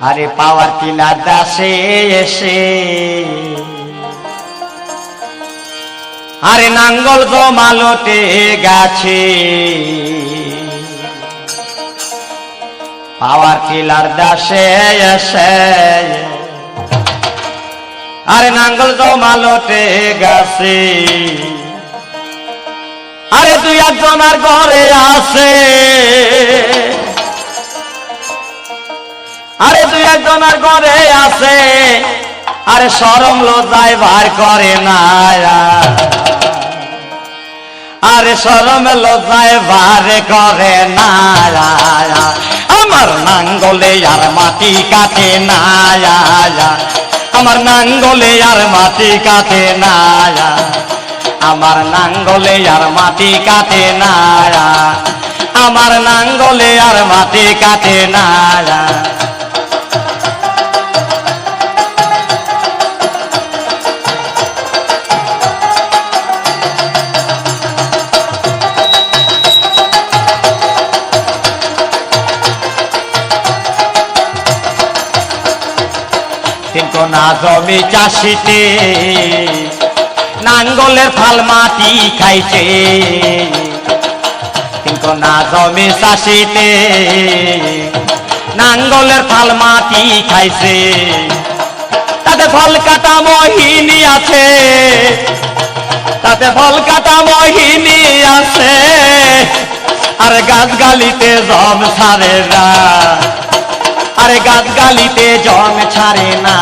আরে power tiller দাসে এসে। আরে নাঙ্গল জমালোটে গাছে। পাওয়ার টিলার দাসে এসে। আরে নাঙ্গল জমালোটে গাছে। আরে তুই দুই একজনের ঘরে আছে। আরে দুই একজনের ঘরে আছে। আরে সরম লজ্জায় বার করে না আরে সরম লজ্জায় বার করে না আমার নাঙ্গলে আর মাটি কাটে না আমার নাঙ্গলে আর মাটি কাটে না আমার নাঙ্গলে আর মাটি কাটে না আমার নাঙ্গলে আর মাটি কাটে না কিন্তু না জমি চাষিতে। নাঙ্গলের ফাল মাটি খাইছে। কিন্তু না জমি চাষিতে। নাঙ্গলের ফাল মাটি খাইছে। তাতে ফল কাটা মহিনী আছে। তাতে ফল কাটা মহিনী আছে। আর গাছ গালিতে জম ছাড়ে না। আরে গাছ গালিতে জম ছাড়ে না।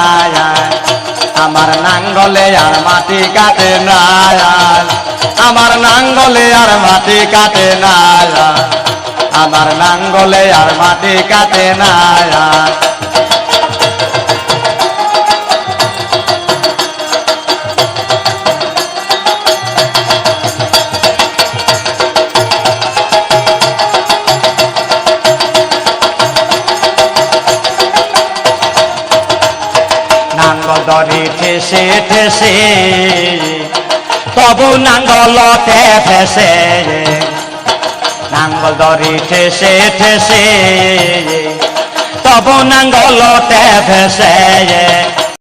আমার নাঙ্গলে আর মাটি কাটে না। আমার নাঙ্গলে আর মাটি কাটে না। আমার নাঙ্গলে আর মাটি কাটে না। নাঙ্গল দরি ঠেসে ঠেসে। তবু নাঙ্গলতে ফেসে নাঙ্গল দরে ঠেসে ঠেসে। তবু নাঙ্গলতে ফেসে